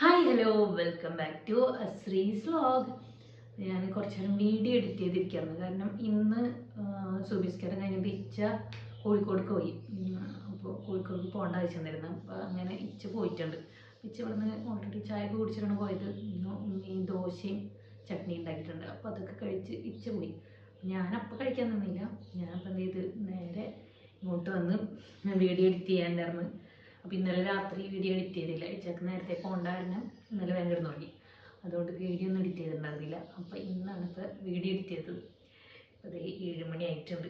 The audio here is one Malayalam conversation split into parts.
Hi hello welcome back to Sree's vlog ഞാൻ കുറച്ച് നേരം വീഡിയോ എഡിറ്റ് ചെയ്തിരിക്കുകയാണ്. കാരണം ഇന്ന് സുബിസ്കാരം കഴിഞ്ഞിട്ട് ഇച്ച കോഴിക്കോട് പോയി. അപ്പോൾ കോഴിക്കോട് പോകേണ്ട ആവശ്യം ഉണ്ടായിരുന്നു അപ്പോൾ അങ്ങനെ ഇച്ച പോയിട്ടുണ്ട്. ഇച്ച ഇവിടുന്ന് ഓൾറെഡി ചായ കുടിച്ചിട്ടാണ് പോയത്. ഉമ്മി ദോശയും ചട്നി ഉണ്ടാക്കിയിട്ടുണ്ട്. അപ്പോൾ അതൊക്കെ കഴിച്ച് ഇച്ച പോയി. ഞാനപ്പോൾ കഴിക്കാൻ നിന്നില്ല. ഞാനപ്പോൾ എന്ത് ചെയ്ത്? നേരെ ഇങ്ങോട്ട് വന്ന് വീഡിയോ എഡിറ്റ് ചെയ്യാൻ ചെയ്യാണ്ടായിരുന്നു അപ്പോൾ ഇന്നലെ രാത്രി വീഡിയോ എഡിറ്റ് ചെയ്തില്ല. ഇച്ചക്ക് നേരത്തെ പോണ്ടായിരുന്നു ഇന്നലെ ഭയങ്കര നോക്കി. അതുകൊണ്ട് വീഡിയോ ഒന്നും എഡിറ്റ് ചെയ്തിട്ടുണ്ടായിരുന്നില്ല. അപ്പോൾ ഇന്നാണ് ഇപ്പോൾ വീഡിയോ എഡിറ്റ് ചെയ്തത്. അത് ഏഴ് മണി ആയിട്ടുണ്ട്.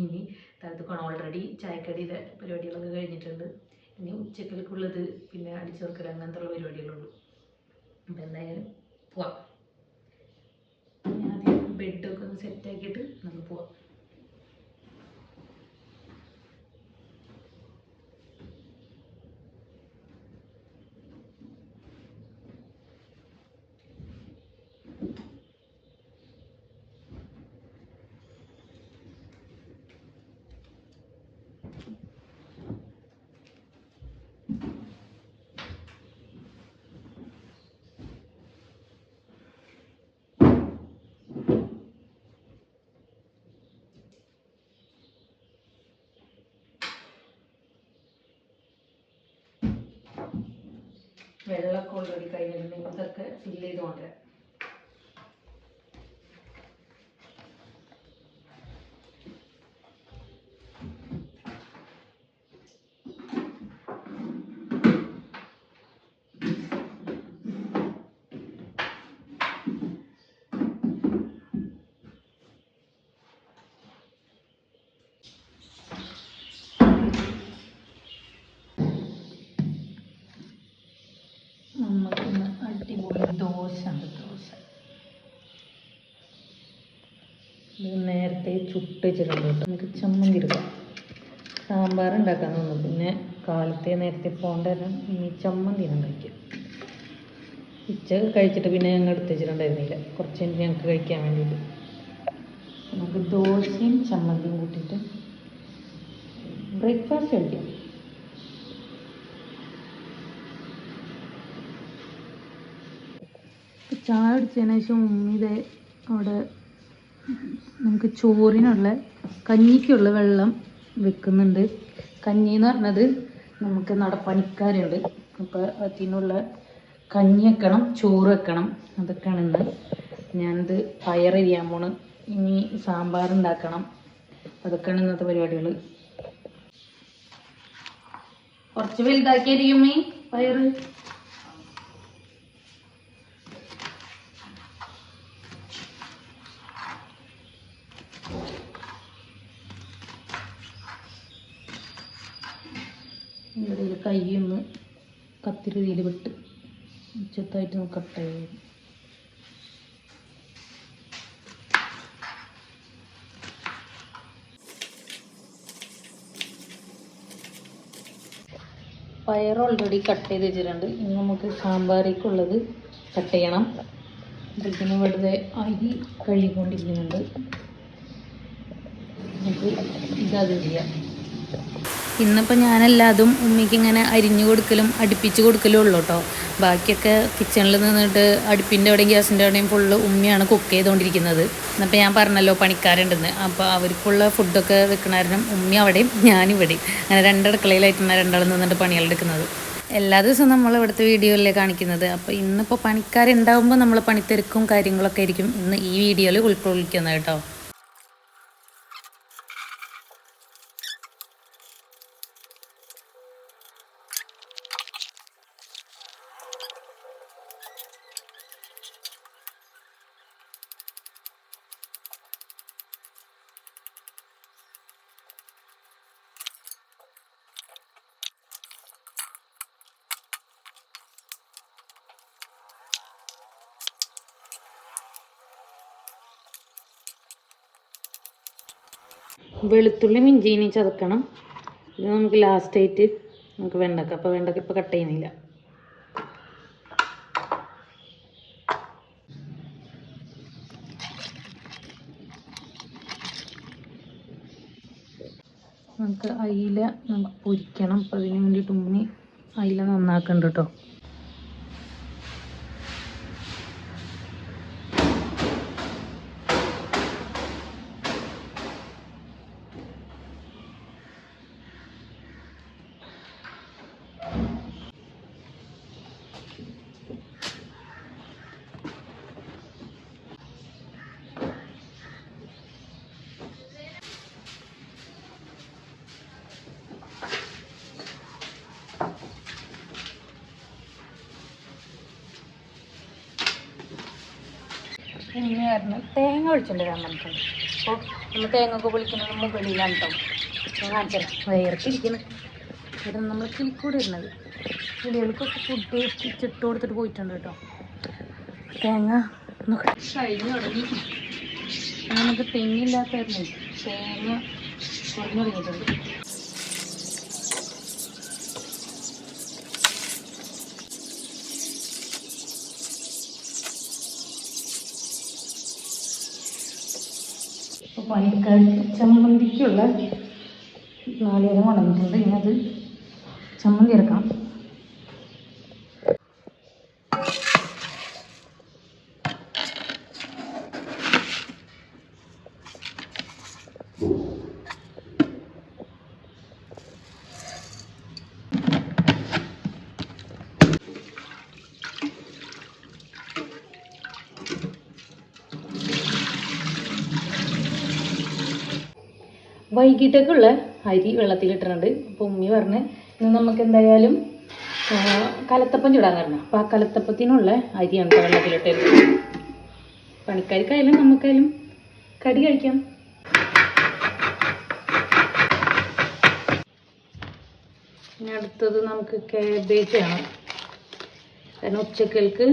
ഇനി താഴത്ത് പോകണം ഓൾറെഡി ചായക്കടിയുടെ പരിപാടികളൊക്കെ കഴിഞ്ഞിട്ടുണ്ട്. ഇനി ഉച്ചക്കലേക്കുള്ളത് പിന്നെ അടിച്ചോർക്കൽ അങ്ങനത്തെ ഉള്ള പരിപാടികളുള്ളൂ. അപ്പോൾ എന്തായാലും പോവാം. ആദ്യം ബെഡൊക്കെ ഒന്ന് സെറ്റാക്കിയിട്ട് നമുക്ക് പോവാം. വെള്ളമൊക്കെ ഓൾറെഡി കഴിഞ്ഞിട്ടുണ്ടെങ്കിൽ ഇതൊക്കെ ഫില്ല് ചെയ്ത് ദോശ. ഇത് നേരത്തെ ചുട്ട് വെച്ചിട്ടുണ്ട് കേട്ടോ നമുക്ക് ചമ്മന്തി എടുക്കാം. സാമ്പാർ ഉണ്ടാക്കാൻ തോന്നുന്നു. പിന്നെ കാലത്തെ നേരത്തെ പോകേണ്ടവരും ഇനി ചമ്മന്തി കഴിക്കാം. ഉച്ച കഴിച്ചിട്ട് പിന്നെ ഞങ്ങൾ എടുത്ത് വെച്ചിട്ടുണ്ടായിരുന്നില്ല. കുറച്ച് കഴിഞ്ഞ് ഞങ്ങൾക്ക് കഴിക്കാൻ വേണ്ടിയിട്ട്. നമുക്ക് ദോശയും ചമ്മന്തിയും കൂട്ടിയിട്ട് ബ്രേക്ക്ഫാസ്റ്റ് കഴിക്കാം. ചായ കുടിച്ചതിന് ശേഷം ഉമ്മിത് അവിടെ നമുക്ക് ചോറിനുള്ള കഞ്ഞിക്കുള്ള വെള്ളം വെക്കുന്നുണ്ട്. കഞ്ഞി എന്ന് പറഞ്ഞത് നമുക്ക് നടപ്പണിക്കാരുണ്ട്. അപ്പോൾ അതിനുള്ള കഞ്ഞി വെക്കണം ചോറ് വെക്കണം. അതൊക്കെയാണ് ഇന്ന്. ഞാനിത് പയറിയാൻ പോണ്. ഇനി സാമ്പാർ ഉണ്ടാക്കണം. അതൊക്കെയാണ് ഇന്നത്തെ പരിപാടികൾ കുറച്ച് വലുതാക്കിയായിരിക്കും ഈ പയറ് ഇവിടെ കൈ ഒന്ന് കത്തിരി ഇതിൽ വിട്ട് ചെറുതായിട്ട് നമുക്ക് കട്ട് ചെയ്യാം. പയർ ഓൾറെഡി കട്ട് ചെയ്ത് വെച്ചിട്ടുണ്ട്. ഇനി നമുക്ക് സാമ്പാറേക്കുള്ളത് കട്ട് ചെയ്യണം. ഇതിന് വെറുതെ അരി കഴുകിക്കൊണ്ടിരിക്കുന്നുണ്ട്. നമുക്ക് ഇതത് ചെയ്യാം. ഇന്നിപ്പോൾ ഞാനെല്ലാതും ഉമ്മയ്ക്ക് ഇങ്ങനെ അരിഞ്ഞു കൊടുക്കലും അടുപ്പിച്ച് കൊടുക്കലും ഉള്ളൂ കേട്ടോ ബാക്കിയൊക്കെ കിച്ചണിൽ നിന്നിട്ട് അടുപ്പിന്റെ അവിടെയും ഗ്യാസിന്റെ അവിടെയും ഫുള്ള് ഉമ്മയാണ് കുക്ക് ചെയ്തുകൊണ്ടിരിക്കുന്നത് എന്നിപ്പോൾ ഞാൻ പറഞ്ഞല്ലോ പണിക്കാരുണ്ടെന്ന്. അപ്പോൾ അവർക്കുള്ള ഫുഡൊക്കെ വെക്കണ കാരണം ഉമ്മി അവിടെയും ഞാനിവിടെയും. അങ്ങനെ രണ്ടടുക്കളയിലായിട്ടാണ് രണ്ടാളും നിന്നിട്ട് പണികളെടുക്കുന്നത് എല്ലാ ദിവസവും നമ്മൾ ഇവിടുത്തെ വീഡിയോയിലേ കാണിക്കുന്നത്. അപ്പോൾ ഇന്നിപ്പോൾ പണിക്കാരുണ്ടാകുമ്പോൾ നമ്മൾ പണിത്തിരക്കും കാര്യങ്ങളൊക്കെ ആയിരിക്കും. ഇന്ന് ഈ വീഡിയോയിൽ ഉൾക്കൊള്ളിക്കുന്നത് കേട്ടോ വെളുത്തുള്ളി മിഞ്ചീനി ചതക്കണം. ഇത് നമുക്ക് ലാസ്റ്റ് ആയിട്ട് നമുക്ക് വെണ്ടക്ക. അപ്പോൾ വെണ്ടക്ക ഇപ്പോൾ കട്ട് ചെയ്യുന്നില്ല. നമുക്ക് അയില നമുക്ക് പൊരിക്കണം. അപ്പം അതിന് വേണ്ടിയിട്ട് ഉമ്മി അയില നന്നാക്കുന്നുണ്ട് കേട്ടോ കാരണം തേങ്ങ ഒഴിച്ചിട്ടുണ്ട് നമുക്ക് അപ്പോൾ നമ്മൾ തേങ്ങ പൊളിക്കുന്നത് മുകളിലാണ് കേട്ടോ ഞാൻ കാണിച്ചത് വേർത്തിരിക്കുന്നു ഇവിടെ നമ്മൾ കിളിക്കൂടെ ഇരുന്നത് കിളികൾക്കൊക്കെ ഫുഡ് ചിട്ട് കൊടുത്തിട്ട് പോയിട്ടുണ്ട് കേട്ടോ തേങ്ങ തുടങ്ങി. നമുക്ക് തെങ്ങില്ലാത്തായിരുന്നു തേങ്ങ കുറഞ്ഞു തുടങ്ങിയിട്ടുണ്ട്. പണിക്കാർ ചമ്മന്തിക്കുള്ള നാളികേരം കൊണ്ടുവന്നിട്ടുണ്ട്. ഇനി അത് ചമ്മന്തി ഇറക്കാം വൈകിട്ടേക്കുള്ള അരി വെള്ളത്തിലിട്ടിട്ടുണ്ട്. അപ്പോൾ ഉമ്മി പറഞ്ഞ് ഇന്ന് നമുക്ക് എന്തായാലും കലത്തപ്പം ചൂടാൻ കാരണം അപ്പോൾ ആ കലത്തപ്പത്തിനുള്ള അരിയാണ് ട്ടോ വെള്ളത്തിലിട്ടത് പണിക്കാർക്കായാലും നമുക്കായാലും കടി കഴിക്കാം. ഇനി അടുത്തത് നമുക്ക് കേബേജ് ആണ്. കാരണം ഉച്ചക്കൽക്ക്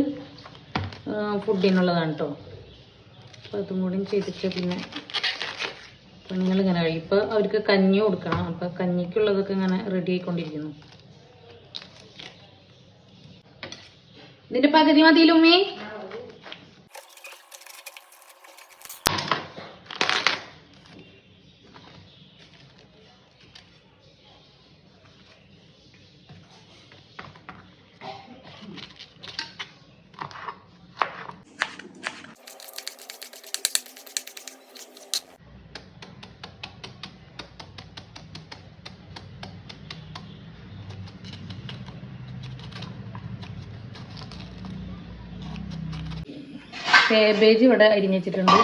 ഫുഡിനുള്ളതാണ് കേട്ടോ അപ്പോൾ അതും കൂടി ചെയ്തിട്ട് പിന്നെ പെണ്ണുങ്ങൾ ഇങ്ങനെ കഴിയും. ഇപ്പോൾ അവർക്ക് കഞ്ഞി കൊടുക്കണം. അപ്പോൾ കഞ്ഞിക്കുള്ളതൊക്കെ ഇങ്ങനെ റെഡി ആയിക്കൊണ്ടിരിക്കുന്നു. ഇതിന്റെ പകുതി മതിയിലുമ്മേ കാബേജ് ഇവിടെ അരിഞ്ഞ് വെച്ചിട്ടുണ്ട്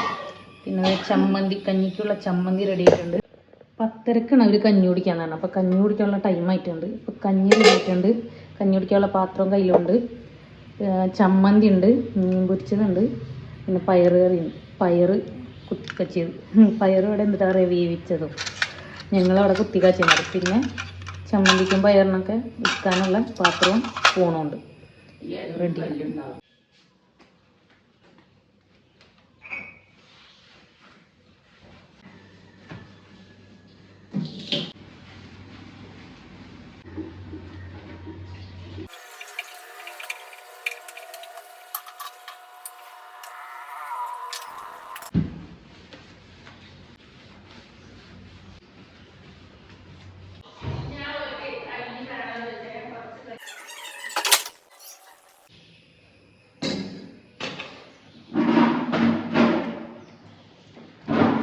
പിന്നെ ചമ്മന്തി കഞ്ഞിക്കുള്ള ചമ്മന്തി റെഡി ആയിട്ടുണ്ട്. പത്തരക്കാണ് അവർ കഞ്ഞി കുടിക്കാൻ തന്നെ അപ്പോൾ കഞ്ഞി കുടിക്കാനുള്ള ടൈം ആയിട്ടുണ്ട്. ഇപ്പോൾ കഞ്ഞി റെഡി ആയിട്ടുണ്ട്. കഞ്ഞി കുടിക്കാനുള്ള പാത്രവും കയ്യിലുണ്ട്. ചമ്മന്തി ഉണ്ട് മീൻ പൊരിച്ചതുണ്ട് പിന്നെ പയറ് കറി പയർ പയറ് പയർ ഇവിടെ എന്താ പറയുക വേവിച്ചതും. ഞങ്ങളവിടെ കുത്തിക്കാച്ചത് പിന്നെ ചമ്മന്തിക്കും പയറിനൊക്കെ വിൽക്കാനുള്ള പാത്രവും സ്പൂണും റെഡി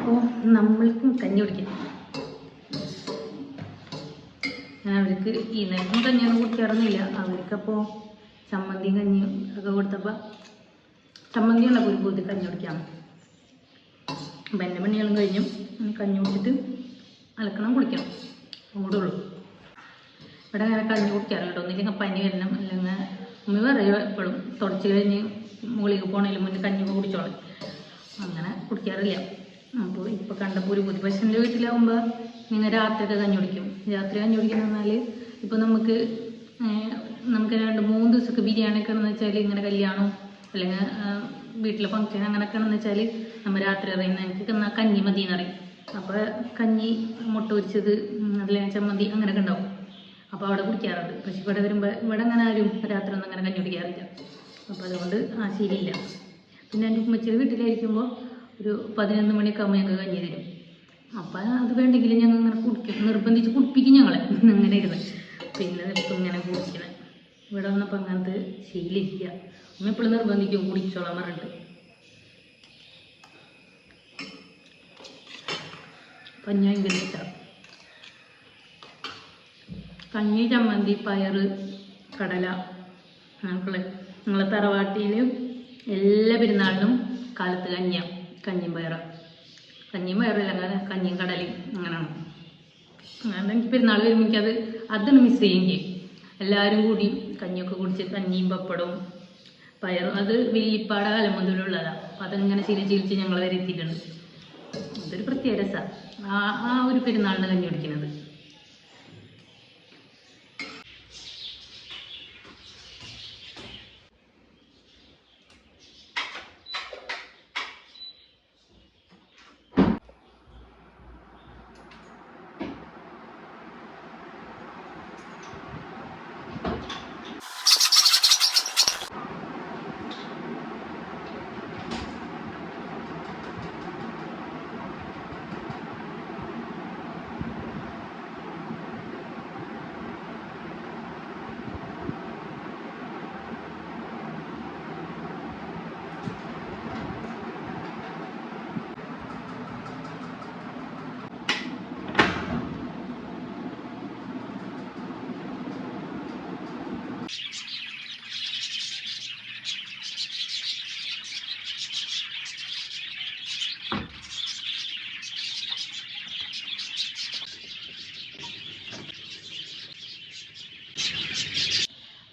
അപ്പോൾ നമ്മൾക്കും കഞ്ഞി കുടിക്കാം. ഞാൻ അവർക്ക് ഈ നേരത്തും കഞ്ഞിയൊന്നും കുടിക്കാറൊന്നുമില്ല അവർക്കപ്പോൾ ചമ്മന്തിയും കഞ്ഞിയും ഒക്കെ കൊടുത്തപ്പോൾ ചമ്മന്തി ഉള്ള ഒരു പൂതി കഞ്ഞി കുടിക്കാം. അപ്പം എന്റെ പണികളും കഴിഞ്ഞു. കഞ്ഞി കുടിച്ചിട്ട് അലക്കണം കുളിക്കണം. ഉള്ളൂ. ഇവിടെ അങ്ങനെ കഞ്ഞി കുടിക്കാറുണ്ടോ ഒന്നില്ലെങ്കിൽ പനി വരണം. അല്ലെങ്കിൽ ഉമ്മ പറയുക എപ്പോഴും തുടച്ച് കഴിഞ്ഞ് മുകളിലേക്ക് പോകണതിന് മുന്നേ കഞ്ഞി കുടിച്ചോളാം അങ്ങനെ കുടിക്കാറില്ല. അപ്പോൾ ഇപ്പോൾ കണ്ടപ്പോൾ ഒരു പുതുപശന്റെ വീട്ടിലാവുമ്പോൾ ഇങ്ങനെ രാത്രിയൊക്കെ കഞ്ഞി കുടിക്കും. രാത്രി കഞ്ഞി കുടിക്കുന്ന പറഞ്ഞാൽ ഇപ്പോൾ നമുക്ക് നമുക്ക് രണ്ട് മൂന്ന് ദിവസമൊക്കെ ബിരിയാണി ഒക്കെ എന്ന് വെച്ചാൽ ഇങ്ങനെ കല്യാണം അല്ലെങ്കിൽ വീട്ടിലെ ഫംഗ്ഷൻ അങ്ങനെയൊക്കെ എന്ന് വെച്ചാൽ നമ്മൾ രാത്രി അറിയുന്ന എനിക്ക് കഞ്ഞി മതി എന്ന് പറയും. അപ്പോൾ കഞ്ഞി മുട്ട പൊരിച്ചത് അതിലെ ചമ്മന്തി അങ്ങനെയൊക്കെ ഉണ്ടാവും. അപ്പോൾ അവിടെ കുടിക്കാറുണ്ട്. പക്ഷെ ഇവിടെ വരുമ്പോൾ ഇവിടെ അങ്ങനെ ആരും രാത്രി ഒന്നും അങ്ങനെ കഞ്ഞി കുടിക്കാറില്ല. അപ്പോൾ അതുകൊണ്ട് ആ ശീലമില്ല. പിന്നെ എന്റെ ഉമ്മച്ചിയുടെ വീട്ടിലായിരിക്കുമ്പോൾ ഒരു പതിനൊന്ന് മണിയൊക്കെ ആകുമ്പോൾ ഞങ്ങൾക്ക് കഞ്ഞി തരും. അപ്പം അത് വേണ്ടെങ്കിൽ ഞങ്ങൾ ഇങ്ങനെ കുടിക്കും. നിർബന്ധിച്ച് കുടിപ്പിക്കും ഞങ്ങളെ. അങ്ങനെ ഇരുന്ന്. പിന്നെ ഇപ്പം ഇങ്ങനെ കുടിക്കണേ. ഇവിടെ വന്നപ്പോൾ അങ്ങനത്തെ ശീലില്ല അമ്മ എപ്പോഴും നിർബന്ധിക്കും കുടിച്ചോളാൻ പറഞ്ഞിട്ട്. കഞ്ഞി ഭയങ്കര ഇഷ്ടമാണ് കഞ്ഞി ചമ്മന്തി പയറ് കടല അങ്ങനെയൊക്കെയുള്ള ഞങ്ങളെ തറവാട്ടിയിൽ എല്ലാ പെരുന്നാളിനും കാലത്ത് കഞ്ഞിയാണ് കഞ്ഞിയും പയറ് കഞ്ഞിയും പയറില്ല അങ്ങനെ കഞ്ഞിയും കടലയും അങ്ങനെയാണ് അങ്ങനെ എനിക്ക് പെരുന്നാൾ വരുമ്പോൾ എനിക്കത് അതാണ് മിസ് ചെയ്യുകയും ചെയ്യും എല്ലാവരും കൂടി കഞ്ഞിയൊക്കെ കുടിച്ച് കഞ്ഞിയും പപ്പടവും പയറും അത് വെല്ലിപ്പാട കാലം മുതലുള്ളതാണ് അപ്പം അതങ്ങനെ ചിരി ചിരിച്ച് ഞങ്ങൾ വരെ എത്തിയിട്ടുണ്ട്. അതൊരു പ്രത്യേക രസമാണ് ആ ആ ഒരു പെരുന്നാളിന് കഞ്ഞി കുടിക്കുന്നത്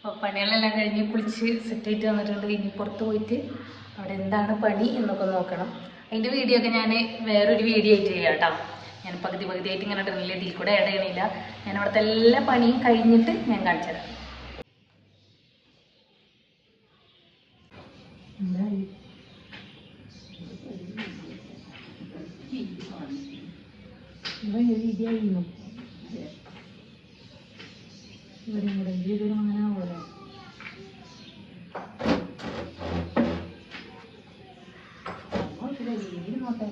അപ്പോൾ പണികളെല്ലാം കഴിഞ്ഞ് കുളിച്ച് സെറ്റായിട്ട് വന്നിട്ടുണ്ട്. ഇനി പുറത്ത് പോയിട്ട് അവിടെ എന്താണ് പണി എന്നൊക്കെ നോക്കണം. അതിന്റെ വീഡിയോ ഒക്കെ ഞാൻ വേറൊരു വീഡിയോ ആയിട്ട് ചെയ്യാം കേട്ടോ. ഞാൻ പകുതി പകുതിയായിട്ട് ഇങ്ങനെ ഇടുന്നില്ല ഇതിൽ കൂടെ ആഡ് ചെയ്യണില്ല. ഞാൻ അവിടുത്തെ എല്ലാ പണിയും കഴിഞ്ഞിട്ട് ഞാൻ കാണിച്ചു തരാം. വീഡിയോ ചെയ്യുന്നു ഇവിടെ ഇവിടെ വീഡിയോ അങ്ങനെ പോലെ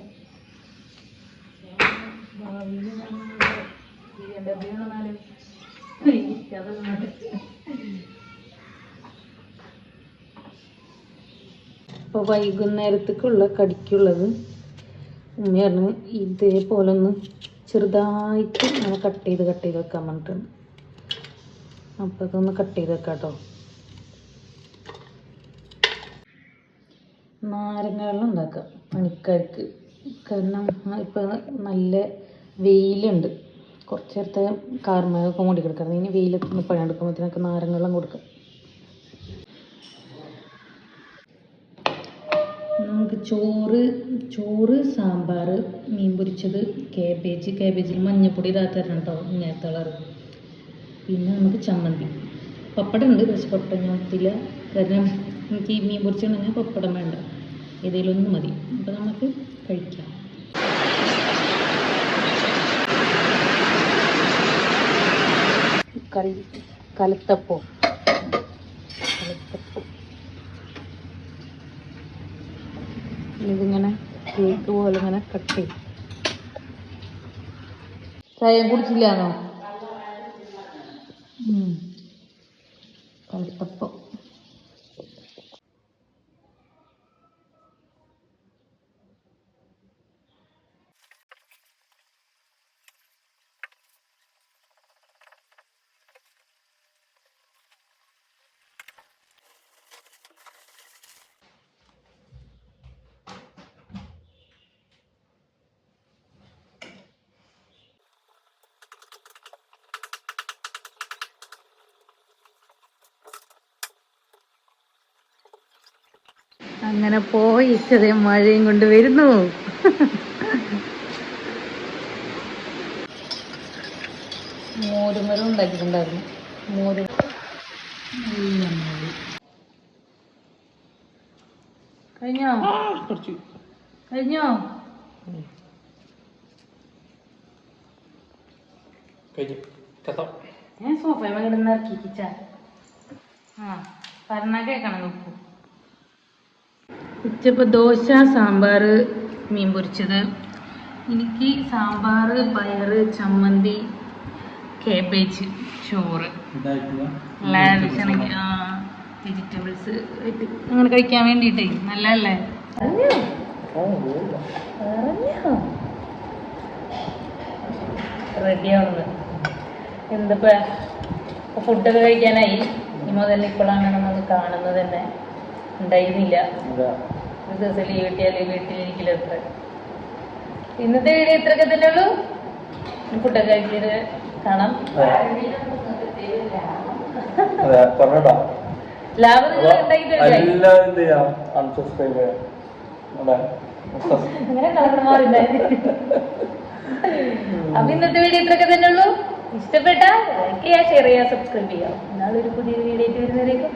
അപ്പോൾ വൈകുന്നേരത്തേക്കുള്ള കടിക്കുള്ളത് ഉമ്മയാണ് ഇതേപോലെ ഒന്ന് ചെറുതായിട്ട് ഇങ്ങനെ കട്ട് ചെയ്ത് കട്ട് ചെയ്ത് വെക്കാൻ പറഞ്ഞിട്ടുണ്ട്. അപ്പോൾ അതൊന്ന് കട്ട് ചെയ്ത് വെക്കാട്ടോ. കേട്ടോ നാരങ്ങ വെള്ളം ഉണ്ടാക്കാം പണിക്കാർക്ക്. കാരണം ഇപ്പം നല്ല വെയിലുണ്ട്. കുറച്ച് നേരത്തെ കാർമയൊക്കെ മൂടി കിടക്കണം ഇനി വെയിലത്ത് പണിയെടുക്കുമ്പോഴത്തേനൊക്കെ നാരങ്ങ വെള്ളം കൊടുക്കാം നമുക്ക് ചോറ് ചോറ് സാമ്പാർ മീൻ പൊരിച്ചത് കാബേജ്. കാബേജിൽ മഞ്ഞപ്പൊടി ഇതാ തരണം കേട്ടോ ഇങ്ങനത്തെ കളറ് പിന്നെ നമുക്ക് ചമ്മന്തി. പപ്പടം ഉണ്ട് പക്ഷെ പപ്പടം ഞാൻ ഒത്തില്ല കാരണം എനിക്ക് മീൻ പൊരിച്ചിട്ടുണ്ടെങ്കിൽ പപ്പടം വേണ്ട. ഏതെങ്കിലും ഒന്ന് മതി. അപ്പോൾ നമുക്ക് കഴിക്കാം. കലത്തപ്പം. ഇതിങ്ങനെ കേക്ക് പോലെ ഇങ്ങനെ കട്ട് ചെയ്യും. ചായ കുടിച്ചില്ലാന്നോ ഉം. കലത്തപ്പം അങ്ങനെ പോയി ചെറിയ മഴയും കൊണ്ട് വരുന്നു. മോരുമരം ഉണ്ടാക്കിയിട്ടുണ്ടായിരുന്നു. മോര്. കഴിഞ്ഞോ? കുറച്ച്. കഴിഞ്ഞോ? കഴിഞ്ഞു. ഞാൻ സോഫയിൽ കിടന്ന് ഇറക്കിച്ച ആ പറഞ്ഞാ കേക്കണം ഉപ്പു. ഉച്ചപ്പോൾ ദോശ സാമ്പാർ മീൻ പൊരിച്ചത്. എനിക്ക് സാമ്പാർ പയർ ചമ്മന്തി കേബേജ് ചോറ്. ആ വെജിറ്റബിൾസ് അങ്ങനെ കഴിക്കാൻ വേണ്ടിയിട്ടേ. നല്ലതല്ലേ? റെഡിയാവുന്നത് എന്തിപ്പോ? ഫുഡൊക്കെ കഴിക്കാനായി. ഇനി മുതൽ ഇപ്പോഴാണ് നമ്മൾ കാണുന്നത് തന്നെ ഉണ്ടായിരുന്നില്ല. ഒരു ദിവസം ലീവ് കിട്ടിയാൽ വീട്ടിലിരിക്കില്ല ഇന്നത്തെ വീഡിയോ ഇത്രയൊക്കെ തന്നെ ഉള്ളൂ. ഫുഡൊക്കെ കഴിച്ചിട്ട് കാണാം. ലാഭം നിങ്ങൾ ഉണ്ടാക്കി അങ്ങനെ കളർമാറുണ്ടായിരുന്നു അപ്പൊ ഇന്നത്തെ വീഡിയോ ഇത്രയൊക്കെ തന്നെ ഉള്ളൂ. ഇഷ്ടപ്പെട്ട ലൈക്ക് ചെയ്യുക ഷെയർ ചെയ്യുക സബ്സ്ക്രൈബ് ചെയ്യുക. ഒരു പുതിയ വീഡിയോ ആയിട്ട് വരുന്നവരേക്കും